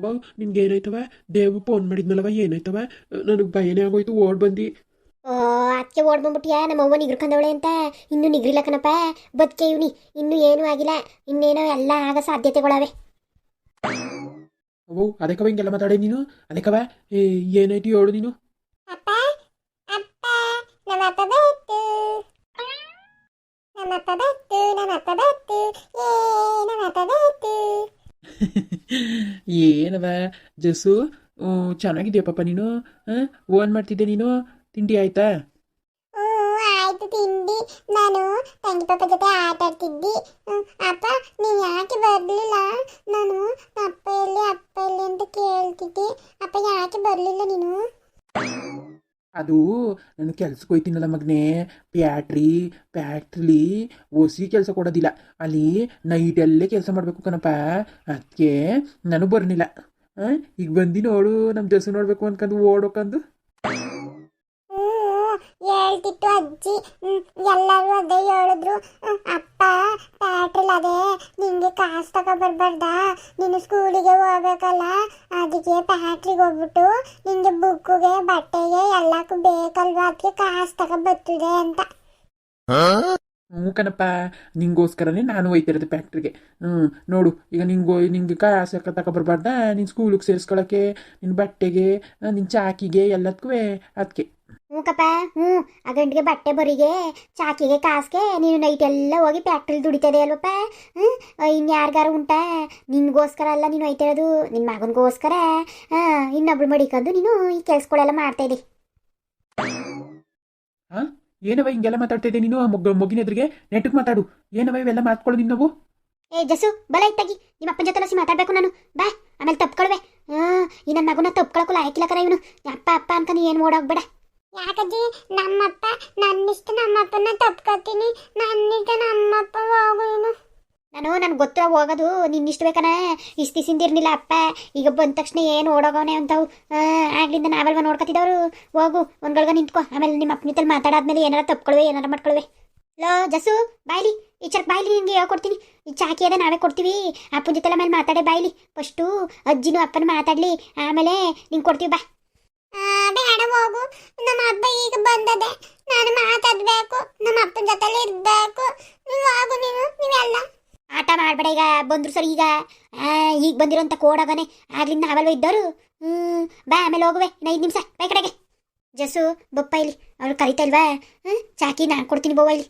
ಅವ ನಿನ್ಗೆ ಏನಾಯ್ತವ? ದೇವ್ ಫೋನ್ ಮಾಡಿದ್ನಲ್ಲವ ಏನಾಯ್ತವ? ನನಗೆ ಭಯನೇ ಆಗೋಯ್ತು ಓಡ್ ಬಂದಿ. ಓ ಅದಕ್ಕೆ ಓಡ್ ಬಂದ್ಬಿಟ್ಟಿಯಾ ನಮ್ಮ ಅವ್ವ ನಿಗ್ರಕಂದವಳೆ ಅಂತ? ಇನ್ನು ನಿಗ್ರಿಲ್ಲ ಕಣಪ್ಪ. ಬದುಕೆ ಇವ್ನಿ. ಇನ್ನು ಏನೂ ಆಗಿಲ್ಲ. ಇನ್ನೇನೋ ಎಲ್ಲ ಆಗ ಸಾಧ್ಯತೆಗಳವೆ. ಅವು ಅದಕ್ಕವ ಹಿಂಗೆಲ್ಲ ಮಾತಾಡೆ ನೀನು? ಅದಕ್ಕವ? ಏ, ಏನಾಯ್ತು ಹೇಳು ನೀನು? ಅಪ್ಪ ಅಪ್ಪ ನಮ್ಮ ಅಪ್ಪ ಬತ್ತು ನಮ್ಮ ಅಪ್ಪ ಬತ್ತು ನಮ್ಮ ಅಪ್ಪ ಬತ್ತು ಏ ನಮ್ಮ ಅಪ್ಪ ಬತ್ತು ಏನವ? ಜಸ್ಸು? ಚೆನ್ನಾಗಿದೆಯಾ ಪಾಪ ನೀನು? ಓನ್ ಮಾಡ್ತಿದ್ದೆ ನೀನು? ತಿಂಡಿ ಆಯ್ತಾ? ಆಯ್ತು ತಿಂಡಿ. ನಾನು ತಂಗಿ ಪಾಪ ಜೊತೆ ಆಟ ಆಡ್ತಿದ್ದಿ. ಅಪ್ಪ, ನೀನು ಯಾಕೆ ಬರಲಿಲ್ಲ? ನಾನು ಅಪ್ಪ ಎಲ್ಲಿ ಅಪ್ಪ ಎಲ್ಲಿ ಅಂತ ಕೇಳ್ತಿದ್ದೆ. ಅಪ್ಪ ಯಾಕೆ ಬರಲಿಲ್ಲ ನೀನು? ಅದು ನಾನು ಕೆಲ್ಸಕ್ಕೆ ಹೋಯ್ತೀನಲ್ಲ ಮಗನೇ. ಪ್ಯಾಟ್ರಿ ಪ್ಯಾಟ್ರಿಲಿ ಒಸಿ ಕೆಲಸ ಕೊಡೋದಿಲ್ಲ. ಅಲ್ಲಿ ನೈಟಲ್ಲೇ ಕೆಲಸ ಮಾಡಬೇಕು ಕಣಪ್ಪ. ಅದಕ್ಕೆ ನಾನು ಬರ್ನಿಲ್ಲ. ಈಗ ಬಂದಿ ನೋಡು ನಮ್ಮ ಜಸ್ಸು ನೋಡ್ಬೇಕು ಅನ್ಕಂದು ಓಡೋಕಂದು. ಹೇಳ್ತಿತ್ತು ಅಜ್ಜಿ. ಎಲ್ಲರೂ ಅದೇ ಹೇಳಿದ್ರು. ಅಪ್ಪ ಅದೇ ನಿಂಗೆ ಕಾಸು ತಗೊಬರ್ಬಾರ್ದ. ನೀನು ಸ್ಕೂಲಿಗೆ ಹೋಗ್ಬೇಕಲ್ಲ ಅದಕ್ಕೆ ಫ್ಯಾಕ್ಟ್ರಿಗೆ ಹೋಗ್ಬಿಟ್ಟು ನಿಂಗೆ ಬುಕ್ಕಿಗೆ ಬಟ್ಟೆಗೆ ಎಲ್ಲಕ್ಕೂ ಬೇಕಲ್ವಾ? ಅದಕ್ಕೆ ಕಾಸು ತಗೊಬರ್ತದೆ ಅಂತ. ಹ್ಞೂ ಕಣಪ್ಪ. ನಿಂಗೋಸ್ಕರನೇ ನಾನು ಹೋಯ್ತಿರೋದು ಫ್ಯಾಕ್ಟ್ರಿಗೆ ಹ್ಞೂ ನೋಡು ಈಗ ನಿಂಗೋ ನಿಂಗೆ ಕಾಸು ತಗೊಬರ್ಬಾರ್ದ ನಿನ್ನ ಸ್ಕೂಲಿಗೆ ಸೇರಿಸ್ಕೊಳಕ್ಕೆ ನಿನ್ನ ಬಟ್ಟೆಗೆ ನಿನ್ನ ಚಾಕಿಗೆ ಎಲ್ಲದಕ್ಕೂ ಅದಕ್ಕೆ ಹ್ಞೂ ಕಪ್ಪ ಹ್ಞೂ. ಆ ಗಂಟಿಗೆ ಬಟ್ಟೆ ಬರಿಗೆ ಚಾಕಿಗೆ ಕಾಸ್ಗೆ ನೀನು ನೈಟ್ ಎಲ್ಲ ಹೋಗಿ ಫ್ಯಾಕ್ಟ್ರಿಲಿ ದುಡಿತದೆ ಅಲ್ವಪ್ಪ? ಹ್ಞೂ. ಇನ್ನು ಯಾರಿಗಾರು ಉಂಟಾ? ನಿನ್ಗೋಸ್ಕರ ಅಲ್ಲ ನೀನು ಹೋಯ್ತಿರೋದು ನಿನ್ನ ಮಗನಿಗೋಸ್ಕರ. ಹಾಂ ಇನ್ನೊಬ್ರು ಮಡಿಕೊಂಡು ನೀನು ಈ ಕೆಲಸಗಳೆಲ್ಲ ಮಾಡ್ತಾ ಇದ್ದಿ. ಹಾಂ? ಏನವ ಹಿಂಗೆಲ್ಲ ಮಾತಾಡ್ತಾ ಇದ್ದೆ ನೀನು? ಮೊಗ್ ಮೊಗ್ಗಿನ ಎದುರಿಗೆ ನೆಟ್ಟಗೆ ಮಾತಾಡು. ಏನವ ಇವೆಲ್ಲ ಮಾತ್ಕೊಳ್ಳೋದು ನಾವು? ಏ ಜಸು ಬಲ ಇತ್ತಾಗಿ ನಿಮ್ಮ ಅಪ್ಪನ ಜೊತೆ ಲಸಿ ಮಾತಾಡ್ಬೇಕು ನಾನು. ಬಾ ಆಮೇಲೆ ತಪ್ಕೊಳ್ವೆ ಹಾಂ ಈ ನನ್ನ ಮಗನ ತಪ್ಕೊಳಕ್ಕೂ ಲಾಯಕಿಲ್ಲ ಕರ ಇವನು. ಅಪ್ಪ ಅಪ್ಪ ನೀನು ಏನು ಓಡೋಗ್ಬೇಡ ಯಾಕಜ್ಜಿ? ನಮ್ಮಪ್ಪ, ನನ್ನಿಷ್ಟ ನಮ್ಮಪ್ಪನ ತಪ್ಕೊತೀನಿ. ನನ್ನಿಷ್ಟ ನಮ್ಮಪ್ಪ ಹೋಗೋನು. ನಾನು ನನ್ಗೆ ಗೊತ್ತು ಹೋಗೋದು. ನಿನ್ನಿಷ್ಟ ಬೇಕನ? ಇಷ್ಟು ದಿಸಿಂದಿರ್ನಿಲ್ಲ ಅಪ್ಪ. ಈಗ ಬಂದ ತಕ್ಷಣ ಏನು ಓಡೋಗವನೆ ಅಂತವು. ಆಗ್ಲಿಂದ ನಾವೆಲ್ವ ನೋಡ್ಕೊತಿದ್ದವರು ಹೋಗು, ಒಂದ್ಗಳ್ಗ ನಿಂತ್ಕೊ. ಆಮೇಲೆ ನಿಮ್ಮ ಅಪ್ಪನ ಜೊತೆ ಮಾತಾಡಾದ್ಮೇಲೆ ಏನಾರ ತಪ್ಕೊಳ್ವೆ, ಏನಾರ ಮಾಡ್ಕೊಳ್ವೆ. ಲೋ ಜಸು ಬಾಯ್ಲಿ. ಈ ಚಕ್ ಬಾಯ್ಲಿ ನಿನ್ಗೆ ಹೇಳ್ಕೊಡ್ತೀನಿ ಈ ಚಾಕಿ ಅದ ನಾವೇ ಕೊಡ್ತೀವಿ. ಅಪ್ಪನ ಜೊತೆ ಆಮೇಲೆ ಮಾತಾಡೆ ಬಾಯ್ಲಿ. ಫಸ್ಟು ಅಜ್ಜಿನೂ ಅಪ್ಪನ ಮಾತಾಡ್ಲಿ. ಆಮೇಲೆ ನಿಂಗೆ ಕೊಡ್ತೀವಿ, ಬಾ. ಬೇಡ ಹೋಗು. ನಮ್ಮ ಅಪ್ಪ ಈಗ ಬಂದದೆ. ನಾನು ಮಾತಾಡ್ಬೇಕು. ನಮ್ಮ ಅಪ್ಪನ ಜೊತೆಲಿ ಇರ್ಬೇಕು. ನೀವು ಹೋಗು ನೀನು, ನೀವೆಲ್ಲ. ಆಟ ಮಾಡಬೇಡ ಈಗ, ಬಂದ್ರು ಸರಿ ಈಗ. ಈಗ ಬಂದಿರೋಂಥ ಕೋಡಾಗನೆ ಆಗ್ಲಿಂದ ನಾವೆಲ್ಲ ಇದ್ದವರು ಹ್ಞೂ ಬಾ ಆಮೇಲೆ ಹೋಗುವೆ. ಇನ್ನು ಐದು ನಿಮಿಷ. ಬೈ ಕಡೆಗೆ. ಜಸು ಬಪ್ಪ ಇಲ್ಲಿ. ಅವ್ರು ಕರಿತಾ ಇಲ್ವಾ? ಹ್ಞೂ ಚಾಕಿ ನಾನು ಕೊಡ್ತೀನಿ ಬವ್ವ ಇಲ್ಲಿ.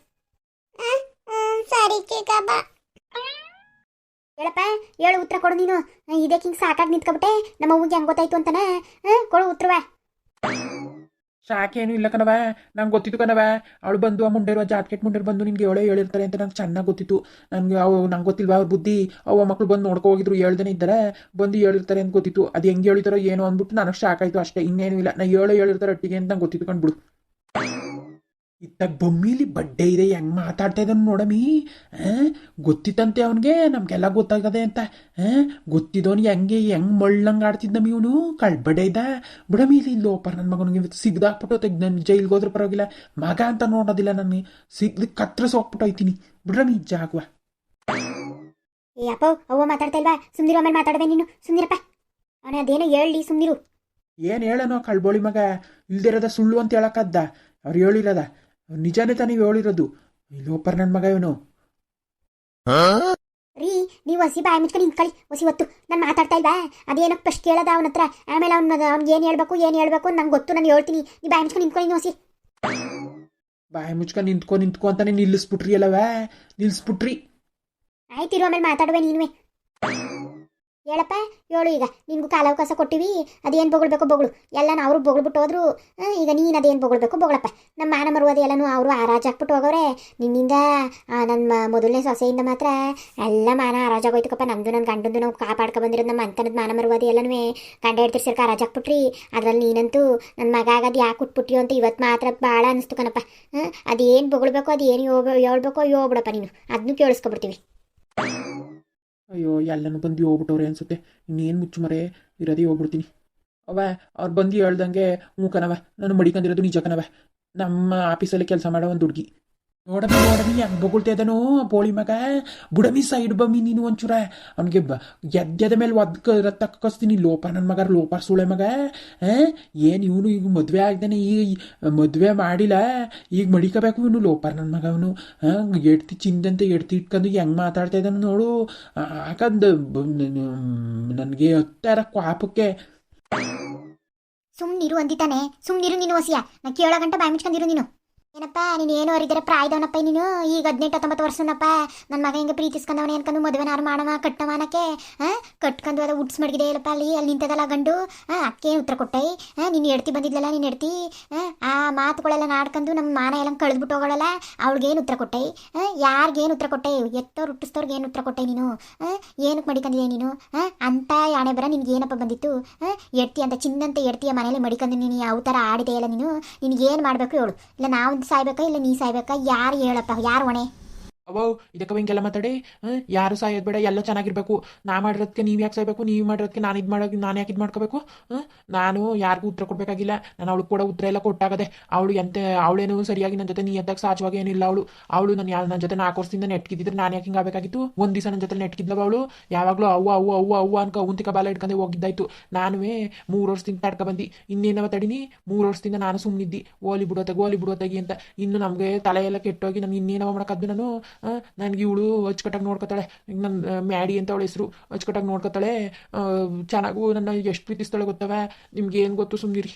ಸರಿ ಚಿಕ್ಕಪ್ಪ ಹೇಳಪ್ಪ, ಹೇಳು ಉತ್ತರ ಕೊಡು ನೀನು. ಇದಕ್ಕೆ ಹಿಂಗೆ ಸಾಕಾಗಿ ನಿಂತ್ಕೊಬಿಟ್ಟೆ ನಮ್ಮ ಅವ್ವಗೆ ಹೆಂಗೆ ಗೊತ್ತಾಯ್ತು ಅಂತಾನೆ? ಕೊಡು ಉತ್ತರವ ಶಾಖೇನು ಇಲ್ಲ ಕಣವ ನಂಗೆ ಗೊತ್ತಿತ್ತು ಕಣವ ಅವಳು ಬಂದು ಆ ಮುಂಡೇರು ಜಾಟ್ಕೆಟ್ ಮುಂಡೇರು ಬಂದು ನಿನ್ಗೆ ಏಳೇ ಹೇಳಿರ್ತಾರೆ ಅಂತ ನಂಗೆ ಚೆನ್ನಾಗಿ ಗೊತ್ತಿತ್ತು. ನನಗೆ ಅವು ನಂಗೆ ಗೊತ್ತಿಲ್ವಾ ಅವ್ರ ಬುದ್ಧಿ? ಅವ ಮಕ್ಳು ಬಂದು ನೋಡ್ಕೊ ಹೋಗಿದ್ರು ಹೇಳ್ದೇನೆ ಇದ್ದಾರೆ, ಬಂದು ಹೇಳಿರ್ತಾರೆ ಅಂತ ಗೊತ್ತಿತ್ತು. ಅದು ಹೆಂಗೆ ಹೇಳಿದಾರೋ ಏನೋ ಅಂದ್ಬಿಟ್ಟು ನನಗೆ ಶಾಕ್ ಆಯಿತು ಅಷ್ಟೇ. ಇನ್ನೇನು ಇಲ್ಲ. ನಾ ಏಳು ಹೇಳಿರ್ತಾರೆ ಅಟ್ಟಿಗೆ ಅಂತ ನಂಗೆ ಗೊತ್ತಿತ್ತು ಕಂಡ್ಬಿಡು ಇತ್ತಾಗ ಬೊಮ್ಮಿಲಿ ಬಡ್ಡೆ ಇದೆ ಹೆಂಗೆ ಮಾತಾಡ್ತಾ ಇದ್ದಾನೆ ನೋಡಮಿ? ಗೊತ್ತಿತ್ತಂತೆ ಅವನಿಗೆ ನಮಗೆಲ್ಲ ಗೊತ್ತಾಗದೆ ಅಂತ. ಆ? ಗೊತ್ತಿದ್ದವನು ಹೆಂಗೆ ಹೆಂಗೆ ಮಳ್ಳಂಗೆ ಆಡ್ತಿದ್ದ ಇವನು? ಕಳ್ಬಡೆ ಇದ್ದ. ಬಿಡಮಿ ಇಲ್ಲಿ ಲೋಪರ್ ನನ್ನ ಮಗನಿಗೆ ಸಿಗ್ದಾಕ್ಬಿಟ್ಟು ತೆಗ್ದು ನಾನು ಜೈಲ್ಗೆ ಹೋದ್ರೆ ಪರವಾಗಿಲ್ಲ. ಮಗ ಅಂತ ನೋಡೋದಿಲ್ಲ ನನಗೆ ಸಿಗ್ದು ಕತ್ರಸ್ ಹೋಗ್ಬಿಟ್ಟು ಹೋಯ್ತೀನಿ. ಬಿಡ್ರಮಿ ಜಾಗುವ. ಅಪ್ಪ ಅವ್ವ ಮಾತಾಡ್ತಾ ಇಲ್ವಾ? ಸುಮ್ನಿರು ಆಮೇಲೆ ಮಾತಾಡ್ದೆ ನೀನು. ಸುಮ್ನಿರಪ್ಪ. ಅವನೇ ಅದೇನೋ ಹೇಳಿ ಸುಂದಿರು ಏನು ಹೇಳನೋ ಕಳ್ಬೋಳಿ ಮಗ? ಇಲ್ದಿರೋದ ಸುಳ್ಳು ಅಂತ ಹೇಳಕ್ಕದ್ದ ಅವ್ರು ಹೇಳಿರೋದ. ನಿಜಾನೇ ತಾನೇ ಹೇಳಿರೋದು ಈ ಲೋಪರ್ ನನ್ನ ಮಗ ಇವನು. ರೀ ನೀವು ಹಸಿ ಬಾಯಿ ಮುಚ್ಕೊಂಡು ನಿಂತ್ಕೊಳ್ಳಿ. ಹೊಸಿ ಹೊತ್ತು. ನಾನು ಮಾತಾಡ್ತಾ ಇಲ್ವಾ? ಅದೇನೋ ಫಸ್ಟ್ ಕೇಳದ ಅವನ ಹತ್ರ? ಆಮೇಲೆ ಅವ್ನ ಅವ್ನಿಗೆ ಏನು ಹೇಳ್ಬೇಕು ಏನು ಹೇಳ್ಬೇಕು ನಂಗೆ ಗೊತ್ತು. ನಾನು ಹೇಳ್ತೀನಿ. ನೀ ಬಾಯಿ ಮುಚ್ಕೊಂಡು ನಿಂತ್ಕೊಳ್ಳಿ ನೀವು ಹಸಿ ಬಾಯಿ ಮುಚ್ಕೊಂಡು ನಿಂತ್ಕೊ ನಿಂತ್ಕೊ ಅಂತಾನೆ ನಿಲ್ಲಿಸ್ಬಿಟ್ರಿ ಅಲ್ಲವೇ? ನಿಲ್ಲಿಸ್ಬಿಟ್ರಿ ಆಯ್ತಿರು ಆಮೇಲೆ ಮಾತಾಡುವೆ ನೀನುವೆ. ಹೇಳಪ್ಪ, ಹೇಳು ಈಗ. ನಿನಗೂ ಕಾಲಾವಕಾಶ ಕೊಟ್ಟಿವಿ, ಅದೇನು ಬೊಗಳ್ಬೇಕು ಬೊಗಳು. ಎಲ್ಲ ಅವರು ಬೊಗಳ್ಬಿಟ್ಟು ಹೋದ್ರು ಈಗ ನೀನು ಅದೇನು ಬೊಗಳ್ಬೇಕು ಬೊಗಳಪ್ಪ. ನಮ್ಮ ಮಾನ ಮರುವುದೇ ಎಲ್ಲನೂ ಅವರು ಹಾಕ್ಬಿಟ್ಟು ಹೋಗವ್ರೆ. ನಿನ್ನಿಂದ ನನ್ನ ಮೊದಲನೇ ಸೊಸೆಯಿಂದ ಮಾತ್ರ ಎಲ್ಲ ಮಾನ ಹಾರಾಜಾಗೋಯ್ತುಕಪ್ಪ ನಮ್ಮದು ನನ್ನ ಗಂಡಂದು ನಾವು ಕಾಪಾಡ್ಕೊ ಬಂದಿರೋದು ನಮ್ಮ ಅಂತನದ ಮಾನ ಮರುವುದೇ ಎಲ್ಲನೂ. ಗಂಡ ಸರ್ಕಾರ ರಾಜ ಹಾಕ್ಬಿಟ್ರಿ ಅದ್ರಲ್ಲಿ ನೀನಂತೂ ನನ್ನ ಮಗ ಆಗೋದು ಯಾಕೆ ಉಟ್ಬಿಟ್ಟಿಯೋ ಅಂತ ಇವತ್ತು ಮಾತ್ರ ಭಾಳ ಅನಿಸ್ತು ಕಣಪ್ಪ. ಅದೇನು ಬೊಗಳ್ಬೇಕು, ಅದೇನು ಏನು ಹೇಳ್ಬೇಕೋ, ಹೇಳ್ಬಿಡಪ್ಪ ನೀನು. ಅದನ್ನು ಕೇಳಿಸ್ಕೊಬಿಡ್ತೀವಿ. ಅಯ್ಯೋ, ಎಲ್ಲನೂ ಬಂದು ಹೋಗ್ಬಿಟ್ಟವ್ರೆ ಅನ್ಸುತ್ತೆ. ಇನ್ನೇನು ಮುಚ್ಚು ಮರೆ ಇರೋದೇ ಹೋಗ್ಬಿಡ್ತೀನಿ. ಅವ ಅವ್ರು ಬಂದು ಹೇಳ್ದಂಗೆ ಹ್ಞೂ ಕಣವ ನಾನು ಮಡಿಕೊಂಡಿರೋದು ನಿಜ ಕಣವ ನಮ್ಮ ಆಫೀಸಲ್ಲಿ ಕೆಲಸ ಮಾಡೋ ಒಂದು ಹುಡುಗಿ. ನೋಡಮಿ ನೋಡಮಿ, ಹೆಂಗ್ ಬಗುಳ್ತಾ ಇದ್ದಾನೋ ಪೋಳಿ ಮಗ. ಬುಡಮಿ ಸೈಡ್ ಬಮ್ಮಿ ನೀನು ಒಂಚೂರ. ಅವನಿಗೆ ಬ ಎದ್ದೆದ ಮೇಲೆ ಒದ್ಕ ರತ್ತ ಕಸ್ತೀನಿ. ಲೋಪ ನನ್ನ ಮಗ, ಲೋಪ ಸುಳೆ ಮಗ. ಏನು ಇವನು ಈಗ ಮದುವೆ ಆಗ್ದಾನೆ, ಈ ಮದುವೆ ಮಾಡಿಲ್ಲ. ಈಗ ಮಡಿಕಬೇಕು ಇವನು, ಲೋಪ ನನ್ನ ಮಗ ಅವನು. ಎಡ್ತಿ ಚಿಂದಂತೆ ಎಡ್ತಿ ಇಟ್ಕೊಂಡು ಹೆಂಗ್ ಮಾತಾಡ್ತಾ ಇದ್ದಾನೆ ನೋಡು. ಹಾಕಂದ ನನಗೆ ಹತ್ತರ ಕ್ವಾಪಕ್ಕೆ. ಸುಮ್ಮನಿರು ಅಂದಿತಾನೆ ಸುಮ್ಮನಿರು ನೀನು ಹೊಸಿಯ. ನಾ ಕೇಳೋ ಗಂಟೆ ಬಾಯ್ ಮುಚ್ಕೊಂಡಿರು ನೀನು. ಏನಪ್ಪ, ನೀನು ಏನು ಅರಿದರೆ ಪ್ರಾಯದವನಪ್ಪ ನೀನು? ಈಗ ಹದಿನೆಂಟು ಹತ್ತೊಂಬತ್ತು ವರ್ಷನಪ್ಪ. ನನ್ನ ಮಗ ಹಿಂಗೆ ಪ್ರೀತಿಸ್ಕೊಂಡವನ ಅನ್ಕೊಂಡು ಮದುವೆನಾರು ಮಾಡವ ಕಟ್ಟವನಕ್ಕೆ ಹಾಂ ಕಟ್ಕೊಂಡು ಅದು ಉಡ್ಸ್ ಮಡಗಿದೆ ಇಲ್ಲಪ್ಪ ಅಲ್ಲಿ ಅಲ್ಲಿ ನಿಂತದಲ್ಲ ಗಂಡು? ಹಾಂ ಉತ್ತರ ಕೊಟ್ಟೈ. ನೀನು ಎಡ್ತಿ ಬಂದಿದ್ಲಲ್ಲ ನೀನು ಎಡ್ತಿ ಆ ಮಾತುಗಳೆಲ್ಲ ನಾಡ್ಕೊಂಡು ನಮ್ಮ ಮಾನ ಎಲ್ಲ ಕಳೆದ್ಬಿಟ್ಟು ಹೋಗೋಳಲ್ಲ, ಅವ್ಳಿಗೇನು ಉತ್ತರ ಕೊಟ್ಟೈ? ಯಾರಿಗೇನು ಉತ್ತರ ಕೊಟ್ಟೈ? ಎತ್ತೋರು ಹುಟ್ಟಿಸ್ತವ್ರಿಗೆ ಏನು ಉತ್ತರ ಕೊಟ್ಟೆ ನೀನು? ಏನಕ್ಕೆ ಮಡಿಕಂದಿದೆ ನೀನು? ಅಂತ ಯಾಣೆ ಬರ ನಿನ್ಗೆ ಏನಪ್ಪ ಬಂದಿತ್ತು? ಎಡ್ತಿ ಅಂತ ಚಿನ್ನಂತೆ ಎಡ್ತಿಯ ಮನೇಲಿ ಮಡಿಕೊಂಡು ನೀನು ಯಾವ ಥರ ಆಡಿದೆಯಲ್ಲ ನೀನು? ನಿನಗೇನು ಮಾಡಬೇಕು ಹೇಳು. ಇಲ್ಲ, ನಾವು ಸಾಯ್ಬೇಕಾ ಇಲ್ಲ ನೀ ಸಾಯ್ಬೇಕಾ? ಯಾರು ಹೇಳಪ್ಪ? ಯಾರು ಹೊಣೆ? ಅವೋ ಇದಕ್ಕೆ ಹಿಂಗೆಲ್ಲ ಮಾತಾಡಿ? ಯಾರು ಸಾಯೋದು ಬೇಡ, ಎಲ್ಲ ಚೆನ್ನಾಗಿರ್ಬೇಕು. ನಾ ಮಾಡಿರೋದಕ್ಕೆ ನೀವು ಯಾಕೆ ಸಾಯ್ಬೇಕು? ನೀವು ಮಾಡಿರೋದಕ್ಕೆ ನಾನು ಇದು ಮಾಡೋದು ನಾನು ಯಾಕೆ ಇದು ಮಾಡ್ಕೋಬೇಕು? ನಾನು ಯಾರಿಗೂ ಉತ್ತರ ಕೊಡಬೇಕಾಗಿಲ್ಲ. ನಾನು ಅವಳು ಕೂಡ ಉತ್ತರ ಎಲ್ಲ ಕೊಟ್ಟಾಗದೆ ಅವಳು ಎಂತ, ಅವಳೇನು ಸರಿಯಾಗಿ ನನ್ನ ಜೊತೆ ನೀ ಎದ್ದಾಗ ಸಹಜವಾಗಿ ಏನಿಲ್ಲ ಅವಳು. ಅವಳು ನಾನು ಯಾವ ನನ್ನ ಜೊತೆ ನಾಲ್ಕು ವರ್ಷದಿಂದ ನೆಟ್ಕಿದ್ದಿದ್ರೆ ನಾನು ಯಾಕೆ ಹಿಂಗೆ ಆಗಬೇಕಾಗಿತ್ತು? ಒಂದು ದಿವಸ ನನ್ನ ಜೊತೆ ನೆಟ್ಕಿದ್ಲವ ಅವಳು? ಯಾವಾಗಲೂ ಅವ್ವ ಅವ್ವ ಅವ್ವ ಅವ್ವ ಅನ್ಕ ಉಂತಿಕ ಬಾಲ ಇಟ್ಕೊಂಡೆ ಹೋಗಿದ್ದಾಯ್ತು. ನಾನುವೇ ಮೂರು ವರ್ಷದಿಂದ ತಡ್ಕ ಬಂದು. ಇನ್ನೇನವ ತಡಿನಿ? ಮೂರು ವರ್ಷದಿಂದ ನಾನು ಸುಮ್ಮನಿದ್ದಿ ಓಲಿ ಬಿಡೋತಾಗ ಓಲಿ ಬಿಡೋತಾಗಿ ಅಂತ. ಇನ್ನು ನಮಗೆ ತಲೆ ಎಲ್ಲ ಕೆಟ್ಟೋಗಿ ನಾನು ಇನ್ನೇನವ ಮಾಡೋಕ್ಕದ್ದು ನಾನು ನನಗೆ ಇವಳು ಅಚ್ಚುಕಟ್ಟಾಗಿ ನೋಡ್ಕೊತಾಳೆ. ನನ್ನ ಮ್ಯಾಡಿ ಅಂತ ಅವಳ ಹೆಸರು ಅಚ್ಚುಕಟ್ಟಾಗಿ ನೋಡ್ಕೊತಾಳೆ. ಚೆನ್ನಾಗೂ ನನ್ನ ಎಷ್ಟು ಪ್ರೀತಿಸ್ತಾಳೆ ಗೊತ್ತವೆ? ನಿಮ್ಗೆ ಏನು ಗೊತ್ತು ಸುಮ್ಮನಿರಿ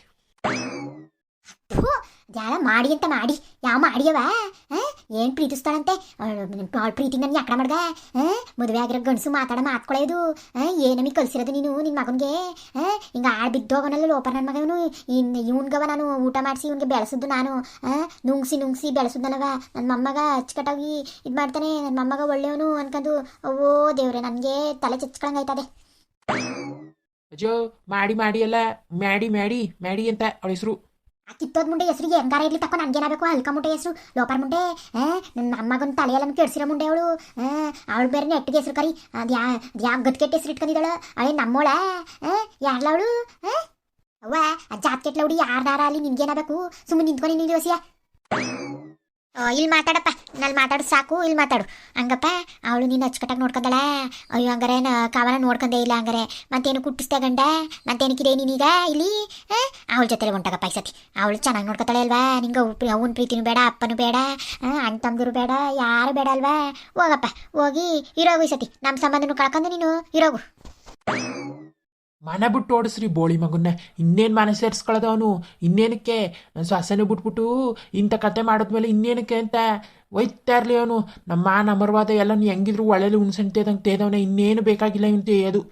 ಯಾರ ಮಾಡಿ ಅಂತ ಮಾಡಿ, ಯಾವ ಮಾಡಿಯವ? ಏನ್ ಪ್ರೀತಿಸ್ತಾಳಂತೆ? ಭಾಳ ಪ್ರೀತಿ ನನಗೆ ಯಾಕಡ ಮಾಡ್ದ? ಮದುವೆ ಆಗಿರೋ ಗಂಡಸು ಮಾತಾಡ ಮಾತ್ಕೊಳ್ಳೋದು ಏನಮಿ ಕಲ್ಸಿರೋದು ನೀನು ನಿನ್ನ ಮಗನಿಗೆ? ಹಿಂಗೆ ಆಳ್ ಬಿದ್ದೋಗನಲ್ಲ ಲೋಪ ನನ್ನ ಮಗನು. ಇನ್ನು ಇವನ್ಗವ ನಾನು ಊಟ ಮಾಡಿಸಿ, ಇವನ್ಗೆ ಬೆಳೆಸಿದ್ದು ನಾನು. ನುಂಗ್ಸಿ ನುಂಗ್ಸಿ ಬೆಳೆಸಿದ್ನಲ್ಲವ ನನ್ನ ಮೊಮ್ಮಗ ಅಚ್ಚುಕಟ್ಟಾಗಿ ಇದು ಮಾಡ್ತಾನೆ. ನನ್ನ ಮೊಮ್ಮಗ ಒಳ್ಳೆಯವನು ಅನ್ಕೊಂಡು ಓ ದೇವ್ರೆ, ನನಗೆ ತಲೆ ಚಚ್ಕೊಳಂಗಾಯ್ತದೆ ಅಜ್ಜೋ, ಮಾಡಿ ಮಾಡಿ ಅಲ್ಲ ಮ್ಯಾಡಿ ಮ್ಯಾಡಿ ಮ್ಯಾಡಿ ಅಂತ ಅವಳ ಹೆಸರು. ಆ ಕಿತ್ತೋದ್ ಮುಂಡೆ ಹೆಸರಿಗೆ ಹೆಂಗಾರ ಇರ್ಲಿ ತಕ್ಕ ನನ್ಗೇನಾಗಬೇಕು ಹಲ್ಕ ಮುಂಡೆ ಹೆಸರು, ಲೋಪರ್ ಮುಂಡೆ ನನ್ನ ಅಮ್ಮಗೊಂದು ತಲೆಯೆಲ್ಲ ಕೆಡ್ಸಿರೋ ಮುಂಡೆ ಅವಳು ಅವಳು ಬೇರೆ ನೆಟ್ಟಿಗೆ ಹೆಸರು ಕರಿ. ಅದು ಯಾ ಯಾ ಗಟ್ಕೆಟ್ ಹೆಸರು ಇಟ್ಕೊಂಡಿದ್ದಾಳು? ಅಯ್ಯ ನಮ್ಮೋಳ ಯಾರ್ಲ ಅವಳು? ಅವ್ವ ಜಾತ್ ಕೆಟ್ಲ ಹುಡಿ ಯಾರ್ದಾರ ಅಲ್ಲಿ ನಿನ್ಗೇನಾಗಬೇಕು? ಸುಮ್ಮನೆ ನಿಂತ್ಕೊಂಡು ನಿಲ್ಲಿ ದಿವಸಿಯ ಇಲ್ಲಿ ಮಾತಾಡಪ್ಪ. ನಲ್ಲಿ ಮಾತಾಡು ಸಾಕು, ಇಲ್ಲಿ ಮಾತಾಡು. ಹಂಗಪ್ಪ, ಅವಳು ನೀನು ಅಚ್ಚುಕಟ್ಟಾಗಿ ನೋಡ್ಕೊಂಡಳ? ಅಯ್ಯೋ, ಹಂಗಾರೆ ನಾ ಕಾವನ ನೋಡ್ಕೊಂಡೇ ಇಲ್ಲ ಹಂಗಾರೆ. ಮತ್ತೇನು ಕುಟ್ಟಿಸ್ದೆ ಗಂಡ? ಮತ್ತೇನಕ್ಕಿದೆ ನೀನೀಗ? ಇಲ್ಲಿ ಅವಳ ಜೊತೆ ಹೊಂಟಾಗಪ್ಪ ಈ ಸತಿ. ಅವಳು ಚೆನ್ನಾಗಿ ನೋಡ್ಕೊತಾಳೆ ಅಲ್ವಾ? ನಿಂಗೆ ಅವನ ಪ್ರೀತಿನೂ ಬೇಡ, ಅಪ್ಪನೂ ಬೇಡ ಅಣ್ಣ ತಮ್ಮದಿರು ಬೇಡ, ಯಾರು ಬೇಡ ಅಲ್ವಾ? ಹೋಗಪ್ಪ, ಹೋಗಿ, ಇರೋಗು ಈ ಸತಿ. ನಮ್ಮ ಸಂಬಂಧನೂ ಕಳ್ಕೊಂಡು ನೀನು, ಇರೋಗು. ಮನ ಬಿಟ್ಟು ಓಡಿಸ್ರಿ ಬೋಳಿ ಮಗುನ್ನ. ಇನ್ನೇನು ಮನೆ ಸೇರಿಸ್ಕೊಳ್ಳೋದು ಅವನು ಇನ್ನೇನಕ್ಕೆ ನನ್ನ ಬಿಟ್ಬಿಟ್ಟು ಇಂಥ ಕತೆ ಮಾಡಿದ್ಮೇಲೆ ಇನ್ನೇನಕ್ಕೆ ಅಂತ ಒಯ್ತಾ ಇರಲಿ ಅವನು. ನಮ್ಮ ಮಾನ ಅಮರವಾದ ಎಲ್ಲ ಹೆಂಗಿದ್ರು ಒಳ್ಳೆಲಿ ಉಣ್ಸಂತೆ ತೇದಂಗೆ ತೇದವನೆ, ಇನ್ನೇನು ಬೇಕಾಗಿಲ್ಲ ಇವನು ತೇಯೋದು.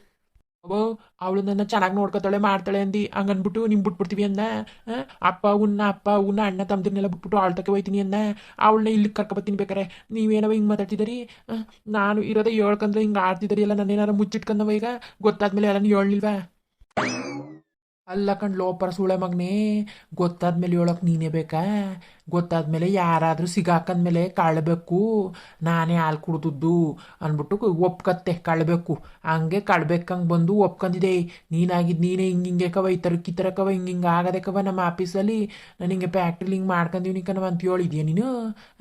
ಅವೋ ಅವಳು ನನ್ನ ಚೆನ್ನಾಗಿ ನೋಡ್ಕೊತಾಳೆ, ಮಾಡ್ತಾಳೆ ಅಂದಿ. ಹಂಗನ್ಬಿಟ್ಟು ನಿಮ್ ಬಿಟ್ಬಿಡ್ತೀವಿ ಅಂದ. ಅಪ್ಪ ಉನ್ನ ಅಪ್ಪ ಉನ್ನ ಅಣ್ಣ ತಮ್ಮದಿರ್ನೆಲ್ಲ ಬಿಟ್ಬಿಟ್ಟು ಆಳ್ತಕ್ಕೆ ಹೋಯ್ತೀನಿ ಅಂದ. ಅವಳನ್ನ ಇಲ್ಲಿ ಕರ್ಕೊಬತ್ತೀನಿ ಬೇಕಾರೆ. ನೀವೇನವ ಹಿಂಗೆ ಮಾತಾಡ್ತಿದ್ದೀರಿ ನಾನು ಇರೋದೇ ಹೇಳ್ಕಂದ್ರೆ ಹಿಂಗೆ ಆಡ್ತಿದ್ದೀರಿ ಎಲ್ಲ. ನನ್ನೇನಾರ ಮುಚ್ಚಿಟ್ಕೊಂಡವ ಈಗ? ಗೊತ್ತಾದ್ಮೇಲೆ ಎಲ್ಲ ನೀವು ಹೇಳಲಿಲ್ವಾ? ಅಲ್ಲ ಲೋಪರ ಸುಳೆ ಮಗನೇ, ಗೊತ್ತಾದ್ಮೇಲೆ ಹೇಳೋಕೆ ನೀನೇ ಬೇಕಾ? ಗೊತ್ತಾದ್ಮೇಲೆ ಯಾರಾದರೂ ಸಿಗಾಕಂದ್ಮೇಲೆ ಕಳ್ಬೇಕು. ನಾನೇ ಹಾಲು ಕುಡ್ದದ್ದು ಅಂದ್ಬಿಟ್ಟು ಒಪ್ಕತ್ತೆ, ಕಳ್ಬೇಕು. ಹಂಗೆ ಕಳ್ಬೇಕಂಗೆ ಬಂದು ಒಪ್ಕಂದಿದೆ. ನೀನಾಗಿದ್ದು ನೀನೇ ಹಿಂಗೆ ಹಿಂಗೆ ಕವ, ಈ ಥರಕ್ಕೆ ಈ ಥರ ಕವ, ಹಿಂಗೆ ಹಿಂಗೆ ಆಗದೆ ಕವ ನಮ್ಮ ಆಫೀಸಲ್ಲಿ. ನಾನು ಹಿಂಗೆ ಫ್ಯಾಕ್ಟ್ರಿಲಿ ಹಿಂಗೆ ಮಾಡ್ಕೊಂಡಿವ್ನಿ ಕಣವ ಅಂತ ಹೇಳಿದ್ಯಾ ನೀನು?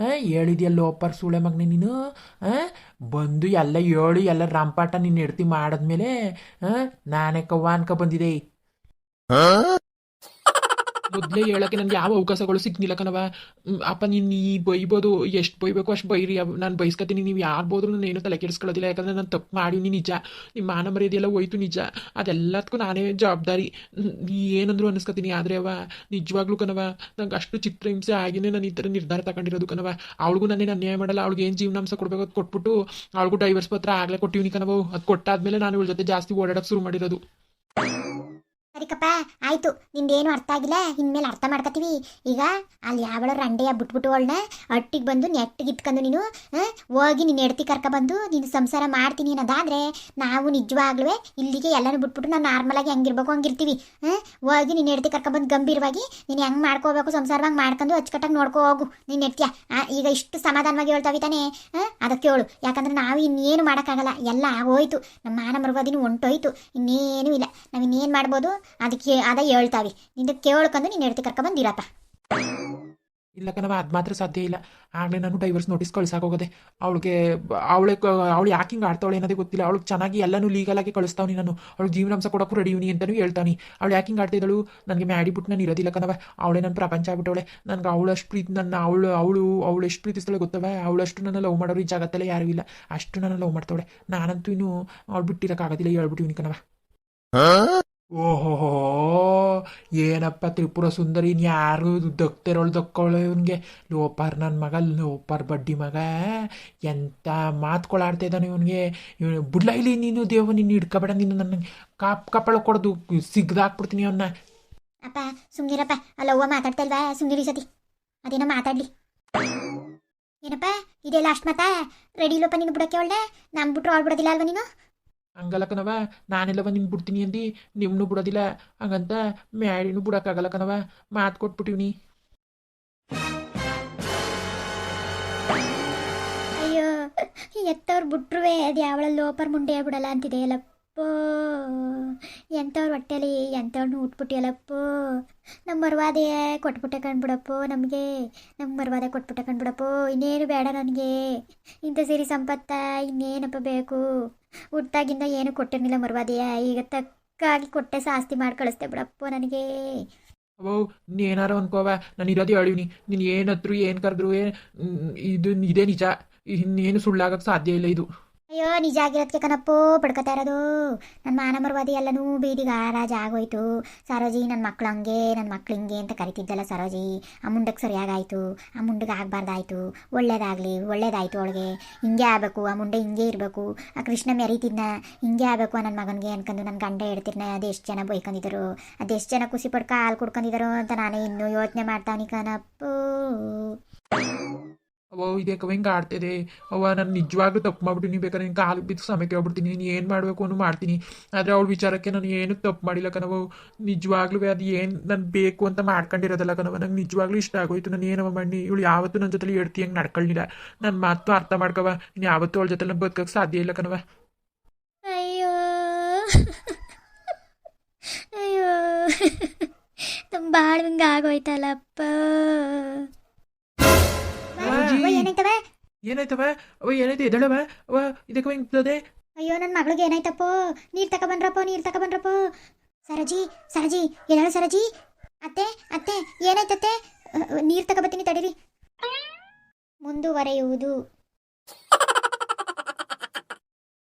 ಹಾಂ ಹೇಳಿದ್ಯಾ ಲೋಪರ್ ಸುಳೆ ಮಗನೇ ನೀನು? ಹಾಂ ಬಂದು ಎಲ್ಲ ಹೇಳಿ, ಎಲ್ಲ ರಂಪಾಟ ನೀನು ಹಿಡ್ತಿ ಮಾಡಿದ್ಮೇಲೆ ಹಾಂ ನಾನೇ ಕವ್ವ ಅನ್ಕ ಬಂದಿದೆ. ಮೊದಲೇ ಹೇಳಕ್ಕೆ ನನ್ಗೆ ಯಾವ ಅವಕಾಶಗಳು ಸಿಗ್ನಿಲ್ಲ ಕಣವ ಅಪ್ಪ, ನೀನು ನೀ ಬೈಬೋದು, ಎಷ್ಟು ಬೈಬೇಕು, ಅಷ್ಟು ಬೈರಿ. ನಾನು ಬಯಸ್ಕತೀನಿ ನೀವು ಯಾರು ಬೋದ್ರು ನಾನು ಏನು ತಲೆ ಕೆಡಿಸ್ಕೊಳ್ಳೋದಿಲ್ಲ ಯಾಕಂದ್ರೆ ನಾನು ತಪ್ಪು ಮಾಡೀನಿ ನಿಜ. ನಿಮ್ಮ ಮಾನ ಮರ್ಯಾದೆಲ್ಲ ಹೋಯ್ತು ನಿಜ. ಅದೆಲ್ಲದಕ್ಕೂ ನಾನೇ ಜವಾಬ್ದಾರಿ. ನೀ ಏನಂದ್ರು ಅನಿಸ್ಕೊತೀನಿ ಆದರೆ ಅವ ನಿಜವಾಗ್ಲೂ ಕಣವ ನಂಗೆ ಅಷ್ಟು ಚಿತ್ರಹಿಂಸೆ ಆಗಿನೇ ನಾನು ಈ ಥರ ನಿರ್ಧಾರ ತಗೊಂಡಿರೋದು ಕಣವ ಅವಳಿಗೂ ನಾನೇನು ಅನ್ಯಾಯ ಮಾಡಲ್ಲ. ಅವಳಿಗೆ ಏನು ಜೀವನಾಂಶ ಕೊಡಬೇಕು ಅದು ಕೊಟ್ಬಿಟ್ಟು, ಅವಳಿಗೂ ಡೈವರ್ಸ್ ಪತ್ರ ಆಗಲೇ ಕೊಟ್ಟಿವ್ನಿ ಕಣವ ಅದು ಕೊಟ್ಟಾದ್ಮೇಲೆ ನಾನು ಇವಳ ಜೊತೆ ಜಾಸ್ತಿ ಓಡಾಡೋಕೆ ಶುರು ಮಾಡಿರೋದು. ಸರಿಕಪ್ಪ ಆಯಿತು, ನಿಂದೇನು ಅರ್ಥ ಆಗಿಲ್ಲ, ಇನ್ಮೇಲೆ ಅರ್ಥ ಮಾಡ್ಕೊತೀವಿ ಈಗ ಅಲ್ಲಿ ಯಾವಳ ರಂಡೆಯ ಬಿಟ್ಬಿಟ್ಟು ಅವಳನ್ನ ಅಟ್ಟಿಗೆ ಬಂದು ನೆಟ್ಟಿಗೆ ಇಟ್ಕೊಂಡು ನೀನು ಹೋಗಿ ನಿನ್ನ ಎಡ್ತಿ ಕರ್ಕ ಬಂದು ನೀನು ಸಂಸಾರ ಮಾಡ್ತೀನಿ ಅನ್ನೋದಾದರೆ ನಾವು ನಿಜವಾಗ್ಲೂ ಇಲ್ಲಿಗೆ ಎಲ್ಲನೂ ಬಿಟ್ಬಿಟ್ಟು ನಾವು ನಾರ್ಮಲಾಗಿ ಹೆಂಗಿರ್ಬೇಕು, ಹಂಗಿರ್ತೀವಿ ಹೋಗಿ ನಿನ್ನ ಎಡ್ತಿ ಕರ್ಕ ಬಂದು ಗಂಭೀರವಾಗಿ ನೀನು ಹೆಂಗೆ ಮಾಡ್ಕೋಬೇಕು, ಸಂಸಾರವಾಗಿ ಮಾಡ್ಕೊಂಡು ಅಚ್ಚುಕಟ್ಟಾಗಿ ನೋಡ್ಕೋ ಹೋಗು ನೀನು ಎಡ್ತೀಯ ಈಗ ಇಷ್ಟು ಸಮಾಧಾನವಾಗಿ ಹೇಳ್ತಾವಿ ತಾನೇ ಅದಕ್ಕೆ ಹೇಳು. ಯಾಕಂದ್ರೆ ನಾವು ಇನ್ನೇನು ಮಾಡೋಕ್ಕಾಗಲ್ಲ. ಎಲ್ಲ ಆಗೋಯ್ತು. ನಮ್ಮ ಮಾನ ಮರುಗೋದಿನ ಹೊಂಟೋಯ್ತು ಇನ್ನೇನೂ ಇಲ್ಲ. ನಾವು ಇನ್ನೇನು ಮಾಡ್ಬೋದು? ಅದಕ್ಕೆ ಅದ ಹೇಳ್ತಾವಿ. ನಿಂದು ಕೇಳ್ಕೊಂಡು ನೀನು ಹೇಳ್ತಿ ಕರ್ಕ ಬಂದಿರಪ್ಪ. ಇಲ್ಲ ಕಣವ ಅದು ಮಾತ್ರ ಸಾಧ್ಯ ಇಲ್ಲ. ಆಗಲೇ ನಾನು ಡೈವರ್ಸ್ ನೋಟಿಸ್ ಕಳ್ಸಾಕೋಗದೆ. ಅವಳಿಗೆ ಅವಳೆ ಅವಳು ಯಾಕೆ ಹಿಂಗೆ ಆಡ್ತಾವಳೆ ಅನ್ನೋದೇ ಗೊತ್ತಿಲ್ಲ. ಅವಳಿಗೆ ಚೆನ್ನಾಗಿ ಎಲ್ಲನೂ ಲೀಗಲಾಗಿ ಕಳಿಸ್ತಾವನಿ ನಾನು. ಅವಳಿಗೆ ಜೀವನಾಂಶ ಕೊಡೋಕ್ಕೂ ರೆಡಿ ಇವನಿ ಅಂತಲೂ ಹೇಳ್ತಾನೆ ಅವಳು ಯಾಕೆ ಹಿಂಗೆ ಆಡ್ತಿದ್ದಳು? ನನಗೆ ಮ್ಯಾಡಿಬಿಟ್ಟು ನಾನು ಇರೋದಿಲ್ಲ ಕಣವ ಅವಳೇ ನನ್ನ ಪ್ರಪಂಚ ಆಗ್ಬಿಟ್ಟವಳೆ. ನನಗೆ ಅವಳಷ್ಟು ಪ್ರೀತಿ ನನ್ನ ಅವಳು ಅವಳು ಅವಳು ಎಷ್ಟು ಪ್ರೀತಿಸ್ತಾಳೆ ಗೊತ್ತವ ಅವಳಷ್ಟು ನನ್ನ ಲವ್ ಮಾಡೋರು ಈ ಜಗತ್ತಲ್ಲೇ ಯಾರೂ ಇಲ್ಲ. ಅಷ್ಟು ನನ್ನ ಲವ್ ಮಾಡ್ತಾವಳೆ. ನಾನಂತೂ ಇನ್ನೂ ಅವಳು ಬಿಟ್ಟಿರೋಕ್ಕಾಗೋದಿಲ್ಲ ಹೇಳ್ಬಿಟ್ಟಿವ್ನಿ ಕಣವ ಓಹೋ ಏನಪ್ಪ ತ್ರಿಪುರ ಸುಂದರಿ ಯಾರು ದಕ್ತಿರೋಳು ದಕ್ಕೊಳ್ಳೋ ಇವನಿಗೆ? ಲೋಪಾರ್ ನನ್ನ ಮಗ ಲೋಪಾರ್ ಬಡ್ಡಿ ಮಗ, ಎಂತ ಮಾತ್ಕೊಳಾಡ್ತಾ ಇದ್ದಾನೆ ಇವನಿಗೆ? ಬುಡ್ಲ ಇಲ್ಲಿ ನೀನು ದೇವ ನೀನು ಹಿಡ್ಕೊಬೇಡ ನೀನು ನನ್ನ ಕಾಪ್ ಕಪ್ಪಳ ಕೊಡೋದು ಸಿಗ್ದಾಕ್ಬಿಡ್ತೀನಿ ಅವನ್ನ ಅಪ್ಪ, ಸುಮ್ನಿರಪ್ಪ ಅಲ್ಲ ಅವ್ವ ಮಾತಾಡ್ತಾ ಇಲ್ವಾ ಸುಮ್ನಿರಿ ಸತಿ. ಅದೇನೋ ಮಾತಾಡ್ಲಿ. ಏನಪ್ಪ ಇದೇ ಲಾಸ್ಟ್ ಮಾತಾ? ರೆಡಿ ಇಲ್ಲಪ್ಪ ನೀನು ಬಿಡಕ್ಕೆ ಒಳ್ಳೆ? ನಾನು ಬಿಟ್ರು ಆಳ್ಬಿಡೋದಿಲ್ಲ ಅಲ್ವಾ ನೀನು? ಹಂಗಲ್ಲ ಕಣವ ನಾನೆಲ್ಲವ ನಿನ್ ಬಿಡ್ತೀನಿ ಅಂದು ನಿಮ್ಮನ್ನು ಬಿಡೋದಿಲ್ಲ, ಹಂಗಂತ ಮ್ಯಾಡಿನೂ ಬಿಡೋಕ್ಕಾಗಲ್ಲ ಕಣವ ಮಾತು ಕೊಟ್ಬಿಟ್ಟಿವ್ನಿ ಅಯ್ಯೋ, ಎತ್ತವ್ರು ಬಿಟ್ರುವೆ ಅದು ಯಾವಳ ಲೋಪರ್ ಮುಂಡೆ ಬಿಡಲ್ಲ ಅಂತಿದೆ ಎಲ್ಲಪ್ಪೋ ಎಂಥವ್ರ ಹೊಟ್ಟೆಲಿ ಎಂಥವ್ರನ್ನ ಉಟ್ಬಿಟ್ಟಿಯಲ್ಲಪ್ಪೋ ನಮ್ಮ ಮರ್ವಾದೆ ಕೊಟ್ಬಿಟ್ಟೆ ಕಣ್ಬಿಡಪ್ಪೋ ನಮಗೆ. ನಮ್ಮ ಮರ್ವಾದೆ ಕೊಟ್ಬಿಟ್ಟೆ ಕಣ್ಬಿಡಪ್ಪೋ ಇನ್ನೇನು ಬೇಡ ನನಗೆ. ಇಂಥ ಸಿರಿ ಸಂಪತ್ತ ಇನ್ನೇನಪ್ಪ ಬೇಕು? ಹುಟ್ಟಾಗಿಂದ ಏನು ಕೊಟ್ಟಿರಲಿಲ್ಲ ಮರ್ವಾದೆಯ ಈಗ ತಕ್ಕಾಗಿ ಕೊಟ್ಟೆ ಸಾಸ್ತಿ ಮಾಡಿ ಕಳಿಸ್ತೇ ಬಿಡಪ್ಪೋ ನನಗೆ. ಅವೋ ಏನಾರ ಅನ್ಕೋವ? ನಾನು ಇರೋದೇ ಹೇಳಿವ್ನಿ ನೀನು ಏನತ್ರು ಏನು ಕರೆದ್ರು, ಏನು ಇದು ಇದೇ ನಿಜ. ಇನ್ನೇನು ಸುಳ್ಳಾಗಕ್ಕೆ ಸಾಧ್ಯ ಇಲ್ಲ ಇದು. ಅಯ್ಯೋ, ನಿಜ ಆಗಿರೋದಕ್ಕೆ ಕಣಪ್ಪೋ, ಪಡ್ಕೊತಾ ಇರೋದು. ನನ್ನ ಮಾನಮರ್ವಾದಿ ಎಲ್ಲನೂ ಬೀದಿಗೆ ರಾಜ ಆಗೋಯ್ತು. ಸರೋಜಿ ನನ್ನ ಮಕ್ಳು ಹಂಗೆ ನನ್ನ ಮಕ್ಳು ಹಿಂಗೆ ಅಂತ ಕರಿತಿದ್ದಲ್ಲ ಸರೋಜಿ. ಆ ಮುಂಡಕ್ಕೆ ಸರಿಯಾಗಾಯ್ತು. ಆ ಮುಂಡಗೆ ಆಗಬಾರ್ದಾಯ್ತು. ಒಳ್ಳೇದಾಗಲಿ, ಒಳ್ಳೇದಾಯ್ತು ಅವಳಿಗೆ. ಹಿಂಗೆ ಆಗಬೇಕು, ಆ ಮುಂಡೆ ಹಿಂಗೆ ಇರಬೇಕು. ಆ ಕೃಷ್ಣ ಮೆರೀತಿದ್ನ, ಹಿಂಗೆ ಆಗಬೇಕು ನನ್ನ ಮಗನಿಗೆ ಅನ್ಕೊಂಡು ನನ್ನ ಗಂಡ ಹೇಳ್ತಿರ್ನ ಅದೆಷ್ಟು ಜನ ಬೈಕೊಂಡಿದ್ರು ಅದೆಷ್ಟು ಜನ ಖುಷಿ ಪಡ್ಕ ಹಾಲು ಕುಡ್ಕೊಂಡಿದ್ರು ಅಂತ ನಾನೇ ಇನ್ನೂ ಯೋಚನೆ ಮಾಡ್ತಾವನಿ ಕಣಪ್ಪೋ. ಅವೋ ಇದಕ್ಕೆ ಹಿಂಗೆ ಆಡ್ತಿದೆ? ಅವ ನಾನು ನಿಜವಾಗ್ಲೂ ತಪ್ಪು ಮಾಡ್ಬಿಟ್ಟಿನಿ ಬೇಕಾದ್ರೆ ನಿನ್ನ ಕಾಲು ಬಿದ್ದು ಸಮಯ ಕೇಳ್ಬಿಡ್ತೀನಿ ನೀನು ಏನು ಮಾಡಬೇಕು ಅನ್ನೋ ಮಾಡ್ತೀನಿ. ಆದರೆ ಅವಳ ವಿಚಾರಕ್ಕೆ ನಾನು ಏನು ತಪ್ಪು ಮಾಡಿಲ್ಲ ಕಣವು ನಿಜವಾಗ್ಲೂ ಅದು ಏನು ನಾನು ಬೇಕು ಅಂತ ಮಾಡ್ಕೊಂಡಿರೋದಲ್ಲ ಕಣವ ನಂಗೆ ನಿಜವಾಗ್ಲೂ ಇಷ್ಟ ಆಗೋಯ್ತು. ನಾನು ಏನವ ಮಾಡಿ ಇವಳು ಯಾವತ್ತೂ ನನ್ನ ಜೊತೆಲಿ ಹೇಳ್ತಿ ಹಂಗೆ ನಡ್ಕೊಳ್ಳಿಲ್ಲ ನನ್ನ ಮಾತು ಅರ್ಥ ಮಾಡ್ಕವ ನೀನು ಯಾವತ್ತೂ ಅವಳ ಜೊತೆ ನಾನು ಬದುಕಕ್ಕೆ ಸಾಧ್ಯ ಇಲ್ಲ ಕಣವ ಅಯ್ಯೋ. ಅಯ್ಯೋ. ತುಂಬ ಹಿಂಗೆ ಆಗೋಯ್ತಲ್ಲಪ್ಪ. ಏನಾಯ್ತವ? ಏನಾಯ್ತವ? ಅವ ಏನಾಯ್ತು? ಎದಳವ ಅವ ಇದಕ್ಕೆ ಹಿಂಗೆ ಅಯ್ಯೋ ನನ್ನ ಮಗಳಿಗೆ ಏನಾಯ್ತಪ್ಪೋ? ನೀರು ನೀರ್ ತಕ ಬಂದ್ರಪ್ಪ. ಸರಜಿ ಸರಜಿ ಎದಳ ಸರಜಿ? ಅತ್ತೆ ಅತ್ತೆ ಏನಾಯ್ತತ್ತೆ? ತಕ ತಗೊಬತ್ತೀನಿ ತಡೀರಿ. ಮುಂದುವರೆಯುವುದು.